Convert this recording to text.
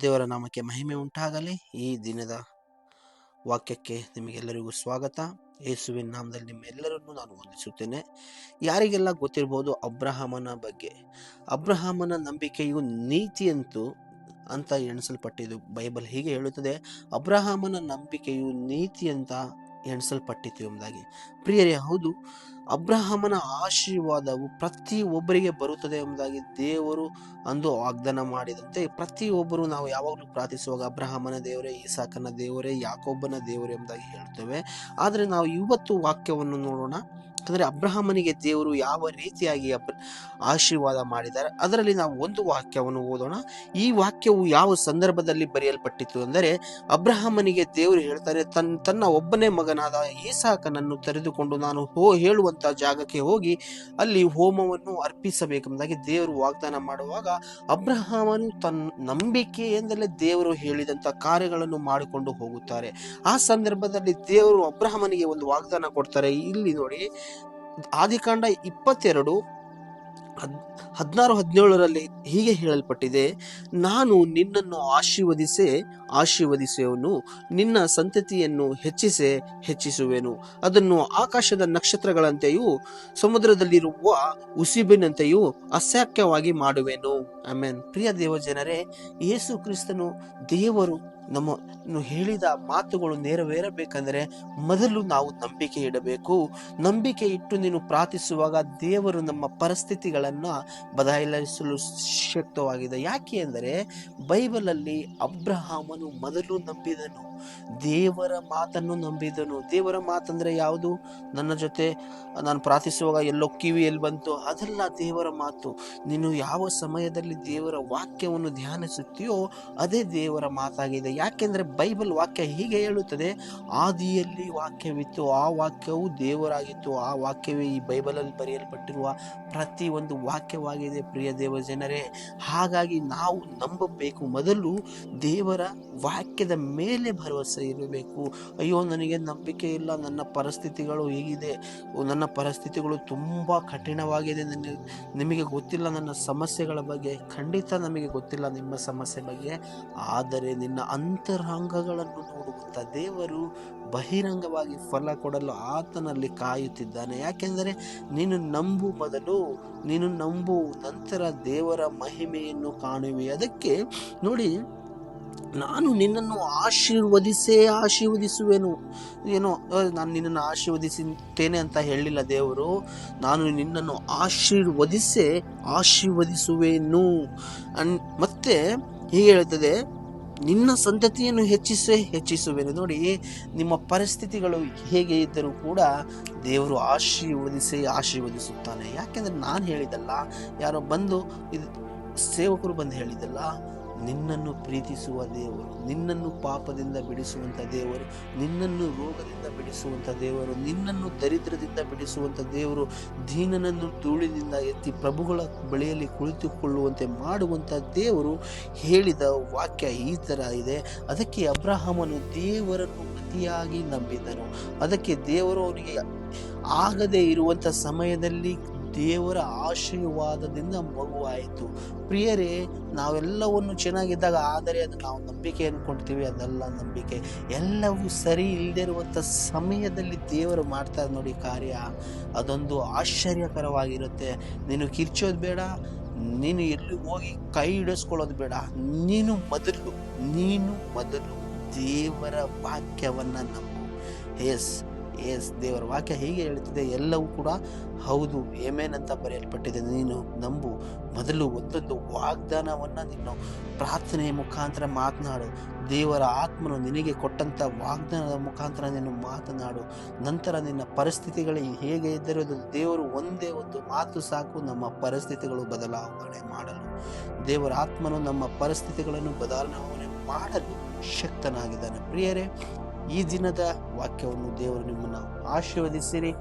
ದೇವರ ನಾಮಕ್ಕೆ ಮಹಿಮೆ ಉಂಟಾಗಲಿ. ಈ ದಿನದ ವಾಕ್ಯಕ್ಕೆ ನಿಮಗೆಲ್ಲರಿಗೂ ಸ್ವಾಗತ. ಯೇಸುವಿನ ನಾಮದಲ್ಲಿ ನಿಮ್ಮೆಲ್ಲರನ್ನು ನಾನು ವಂದಿಸುತ್ತೇನೆ. ಯಾರಿಗೆಲ್ಲ ಗೊತ್ತಿರ್ಬೋದು ಅಬ್ರಹಾಮನ ಬಗ್ಗೆ? ಅಬ್ರಹಾಮನ ನಂಬಿಕೆಯು ನೀತಿಯಂತೂ ಅಂತ ಎಣಿಸಲ್ಪಟ್ಟಿದ್ದು ಬೈಬಲ್ ಹೀಗೆ ಹೇಳುತ್ತದೆ. ಅಬ್ರಹಾಮನ ನಂಬಿಕೆಯು ನೀತಿ ಅಂತ ಎಣಿಸಲ್ಪಟ್ಟಿತು ಎಂಬುದಾಗಿ. ಪ್ರಿಯರೇ, ಹೌದು, ಅಬ್ರಹಾಮನ ಆಶೀರ್ವಾದವು ಪ್ರತಿ ಒಬ್ಬರಿಗೆ ಬರುತ್ತದೆ ಎಂಬುದಾಗಿ ದೇವರು ಅಂದು ವಾಗ್ದಾನ ಮಾಡಿದಂತೆ ಪ್ರತಿಯೊಬ್ಬರು ನಾವು ಯಾವಾಗಲೂ ಪ್ರಾರ್ಥಿಸುವಾಗ ಅಬ್ರಹಾಮನ ದೇವರೇ ಈಸಾಕನ ದೇವರೇ ಯಾಕೊಬ್ಬನ ದೇವರೇ ಎಂಬುದಾಗಿ ಹೇಳ್ತೇವೆ ಆದರೆ ನಾವು ಇವತ್ತು ವಾಕ್ಯವನ್ನು ನೋಡೋಣ. ಅಂದರೆ ಅಬ್ರಹಾಮನಿಗೆ ದೇವರು ಯಾವ ರೀತಿಯಾಗಿ ಆಶೀರ್ವಾದ ಮಾಡಿದ್ದಾರೆ, ಅದರಲ್ಲಿ ನಾವು ಒಂದು ವಾಕ್ಯವನ್ನು ಓದೋಣ. ಈ ವಾಕ್ಯವು ಯಾವ ಸಂದರ್ಭದಲ್ಲಿ ಬರೆಯಲ್ಪಟ್ಟಿತ್ತು ಅಂದರೆ, ಅಬ್ರಹಾಮನಿಗೆ ದೇವರು ಹೇಳ್ತಾರೆ ತನ್ನ ತನ್ನ ಒಬ್ಬನೇ ಮಗನಾದ ಈಸಾಕನನ್ನು ತೆರೆದುಕೊಂಡು ನಾನು ಹೋ ಹೇಳುವಂತ ಜಾಗಕ್ಕೆ ಹೋಗಿ ಅಲ್ಲಿ ಹೋಮವನ್ನು ಅರ್ಪಿಸಬೇಕೆಂಬುದಾಗಿ ದೇವರು ವಾಗ್ದಾನ ಮಾಡುವಾಗ, ಅಬ್ರಹಾಮನು ತನ್ನ ನಂಬಿಕೆಯಿಂದಲೇ ದೇವರು ಹೇಳಿದಂತ ಕಾರ್ಯಗಳನ್ನು ಮಾಡಿಕೊಂಡು ಹೋಗುತ್ತಾರೆ. ಆ ಸಂದರ್ಭದಲ್ಲಿ ದೇವರು ಅಬ್ರಹಾಮನಿಗೆ ಒಂದು ವಾಗ್ದಾನ ಕೊಡ್ತಾರೆ. ಇಲ್ಲಿ ನೋಡಿ ಆದಿಕಾಂಡ ಇಪ್ಪತ್ತೆರಡು, ಹದ್, ಹದಿನಾರು, ಹದಿನೇಳರಲ್ಲಿ ಹೀಗೆ ಹೇಳಲ್ಪಟ್ಟಿದೆ, ನಾನು ನಿನ್ನನ್ನು ಆಶೀರ್ವದಿಸೆ, ಆಶೀರ್ವದಿಸುವನು, ನಿನ್ನ ಸಂತತಿಯನ್ನು ಹೆಚ್ಚಿಸೆ, ಹೆಚ್ಚಿಸುವೆನು. ಅದನ್ನು ಆಕಾಶದ ನಕ್ಷತ್ರಗಳಂತೆಯೂ, ಸಮುದ್ರದಲ್ಲಿರುವ ಉಸಿಬಿನಂತೆಯೂ ಅಸಖ್ಯವಾಗಿ ಮಾಡುವೆನು. ಆಮೇನ್. ಪ್ರಿಯ ದೇವಜನರೇ, ಯೇಸು ಕ್ರಿಸ್ತನು ದೇವರು ನಮ್ಮ ಹೇಳಿದ ಮಾತುಗಳು ನೆರವೇರಬೇಕೆಂದರೆ ಮೊದಲು ನಾವು ನಂಬಿಕೆ ಇಡಬೇಕು. ನಂಬಿಕೆ ಇಟ್ಟು ನೀನು ಪ್ರಾರ್ಥಿಸುವಾಗ ದೇವರು ನಮ್ಮ ಪರಿಸ್ಥಿತಿಗಳನ್ನು ಬದಲಾಯಿಸಲು ಶಕ್ತವಾಗಿದೆ. ಯಾಕೆ ಅಂದರೆ ಬೈಬಲಲ್ಲಿ ಅಬ್ರಹಾಮನು ಮೊದಲು ನಂಬಿದನು. ದೇವರ ಮಾತನ್ನು ನಂಬಿದನು. ದೇವರ ಮಾತಂದರೆ ಯಾವುದು? ನನ್ನ ಜೊತೆ ನಾನು ಪ್ರಾರ್ಥಿಸುವಾಗ ಎಲ್ಲೋ ಕಿವಿಯಲ್ಲಿ ಬಂತು. ಅದೆಲ್ಲ ದೇವರ ಮಾತು. ನೀನು ಯಾವ ಸಮಯದಲ್ಲಿ ದೇವರ ವಾಕ್ಯವನ್ನು ಧ್ಯಾನಿಸುತ್ತೀಯೋ ಅದೇ ದೇವರ ಮಾತಾಗಿದೆ. ಯಾಕೆಂದ್ರೆ ಬೈಬಲ್ ವಾಕ್ಯ ಹೀಗೆ ಹೇಳುತ್ತದೆ, ಆದಿಯಲ್ಲಿ ವಾಕ್ಯವಿತ್ತು, ಆ ವಾಕ್ಯವು ದೇವರಾಗಿತ್ತು, ಆ ವಾಕ್ಯವೇ ಈ ಬೈಬಲಲ್ಲಿ ಬರೆಯಲ್ಪಟ್ಟಿರುವ ಪ್ರತಿ ಒಂದು ವಾಕ್ಯವಾಗಿದೆ, ಪ್ರಿಯ ದೇವ ಜನರೇ. ಹಾಗಾಗಿ ನಾವು ನಂಬಬೇಕು, ಮೊದಲು ದೇವರ ವಾಕ್ಯದ ಮೇಲೆ ಭರವಸೆ ಇರಬೇಕು. ಅಯ್ಯೋ, ನನಗೆ ನಂಬಿಕೆ ಇಲ್ಲ, ನನ್ನ ಪರಿಸ್ಥಿತಿಗಳು ಹೀಗಿದೆ, ನನ್ನ ಪರಿಸ್ಥಿತಿಗಳು ತುಂಬ ಕಠಿಣವಾಗಿದೆ, ನನಗೆ, ನಿಮಗೆ ಗೊತ್ತಿಲ್ಲ ನನ್ನ ಸಮಸ್ಯೆಗಳ ಬಗ್ಗೆ, ಖಂಡಿತ ನಮಗೆ ಗೊತ್ತಿಲ್ಲ ನಿಮ್ಮ ಸಮಸ್ಯೆ ಬಗ್ಗೆ. ಆದರೆ ನಿನ್ನ ಅಂತರಂಗಗಳನ್ನು ನೋಡುವಂಥ ದೇವರು ಬಹಿರಂಗವಾಗಿ ಫಲ ಕೊಡಲು ಆತನಲ್ಲಿ ಕಾಯುತ್ತಿದ್ದಾನೆ. ಯಾಕೆಂದರೆ ನೀನು ನಂಬು ಮೊದಲು ನೀನು ನಂಬು ನಂತರ ದೇವರ ಮಹಿಮೆಯನ್ನು ಕಾಣುವೆ. ಅದಕ್ಕೆ ನೋಡಿ, ನಾನು ನಿನ್ನನ್ನು ಆಶೀರ್ವದಿಸೇ ಆಶೀರ್ವದಿಸುವೆನು. ಏನೋ ನಾನು ನಿನ್ನನ್ನು ಆಶೀರ್ವದಿಸುತ್ತೇನೆ ಅಂತ ಹೇಳಿಲ್ಲ ದೇವರು. ನಾನು ನಿನ್ನನ್ನು ಆಶೀರ್ವದಿಸೇ ಆಶೀರ್ವದಿಸುವೆನು. ಅನ್, ಮತ್ತೆ ಹೀಗೆ ಹೇಳ್ತದೆ ನಿನ್ನ ಸಂತತಿಯನ್ನು ಹೆಚ್ಚಿಸೇ ಹೆಚ್ಚಿಸುವೆನು. ನೋಡಿ, ನಿಮ್ಮ ಪರಿಸ್ಥಿತಿಗಳು ಹೇಗೆ ಇದ್ದರೂ ಕೂಡ ದೇವರು ಆಶೀರ್ವದಿಸಿ ಆಶೀರ್ವದಿಸುತ್ತಾನೆ. ಯಾಕೆಂದರೆ ನಾನು ಹೇಳಿದಲ್ಲ ಯಾರೋ ಬಂದು ಇದು ಸೇವಕರು ಬಂದು ಹೇಳಿದಲ್ಲ ನಿನ್ನನ್ನು ಪ್ರೀತಿಸುವ ದೇವರು, ನಿನ್ನನ್ನು ಪಾಪದಿಂದ ಬಿಡಿಸುವಂಥ ದೇವರು, ನಿನ್ನನ್ನು ರೋಗದಿಂದ ಬಿಡಿಸುವಂಥ ದೇವರು, ನಿನ್ನನ್ನು ದರಿದ್ರದಿಂದ ಬಿಡಿಸುವಂಥ ದೇವರು, ದೀನನನ್ನು ಧೂಳಿನಿಂದ ಎತ್ತಿ ಪ್ರಭುಗಳ ಬಳಿಯಲ್ಲಿ ಕುಳಿತುಕೊಳ್ಳುವಂತೆ ಮಾಡುವಂಥ ದೇವರು ಹೇಳಿದ ವಾಕ್ಯ ಈ ಥರ ಇದೆ. ಅದಕ್ಕೆ ಅಬ್ರಹಾಮನು ದೇವರನ್ನು ಅತಿಯಾಗಿ ನಂಬಿದನು. ಅದಕ್ಕೆ ದೇವರು ಅವನಿಗೆ ಆಗದೇ ಇರುವಂಥ ಸಮಯದಲ್ಲಿ ದೇವರ ಆಶೀರ್ವಾದದಿಂದ ಮಗುವಾಯಿತು. ಪ್ರಿಯರೇ, ನಾವೆಲ್ಲವನ್ನು ಚೆನ್ನಾಗಿದ್ದಾಗ ಆದರೆ ಅದು ನಾವು ನಂಬಿಕೆ ಅಂದ್ಕೊಳ್ತೀವಿ ಅದೆಲ್ಲ ನಂಬಿಕೆ. ಎಲ್ಲವೂ ಸರಿ ಇಲ್ಲದಿರುವಂಥ ಸಮಯದಲ್ಲಿ ದೇವರು ಮಾಡ್ತಾರೆ ನೋಡಿ ಕಾರ್ಯ. ಅದೊಂದು ಆಶ್ಚರ್ಯಕರವಾಗಿರುತ್ತೆ. ನೀನು ಕಿರ್ಚೋದು ಬೇಡ, ನೀನು ಎಲ್ಲಿ ಹೋಗಿ ಕೈ ಹಿಡಿಸ್ಕೊಳ್ಳೋದು ಬೇಡ. ನೀನು ಮೊದಲು ನೀನು ಮೊದಲು ದೇವರ ವಾಕ್ಯವನ್ನು ನಂಬು. ಎಸ್ ಎಸ್, ದೇವರ ವಾಕ್ಯ ಹೀಗೆ ಹೇಳ್ತಿದೆ ಎಲ್ಲವೂ ಕೂಡ ಹೌದು ಏಮೇನಂತ ಬರೆಯಲ್ಪಟ್ಟಿದೆ. ನೀನು ನಂಬು, ಮೊದಲು ಒಂದೊಂದು ವಾಗ್ದಾನವನ್ನು ನೀನು ಪ್ರಾರ್ಥನೆಯ ಮುಖಾಂತರ ಮಾತನಾಡು. ದೇವರ ಆತ್ಮನು ನಿನಗೆ ಕೊಟ್ಟಂಥ ವಾಗ್ದಾನದ ಮುಖಾಂತರ ನೀನು ಮಾತನಾಡು. ನಂತರ ನಿನ್ನ ಪರಿಸ್ಥಿತಿಗಳು ಹೇಗೆ ಇದ್ದರೂ ದೇವರು ಒಂದೇ ಒಂದು ಮಾತು ಸಾಕು, ನಮ್ಮ ಪರಿಸ್ಥಿತಿಗಳು ಬದಲಾವಣೆ ಮಾಡಲು. ದೇವರ ಆತ್ಮನು ನಮ್ಮ ಪರಿಸ್ಥಿತಿಗಳನ್ನು ಬದಲಾವಣೆ ಮಾಡಲು ಶಕ್ತನಾಗಿದ್ದಾನೆ. ಪ್ರಿಯರೇ ಈ ದಿನದ ವಾಕ್ಯವನ್ನು ದೇವರು ನಿಮ್ಮನ್ನು ಆಶೀರ್ವದಿಸಿರಿ.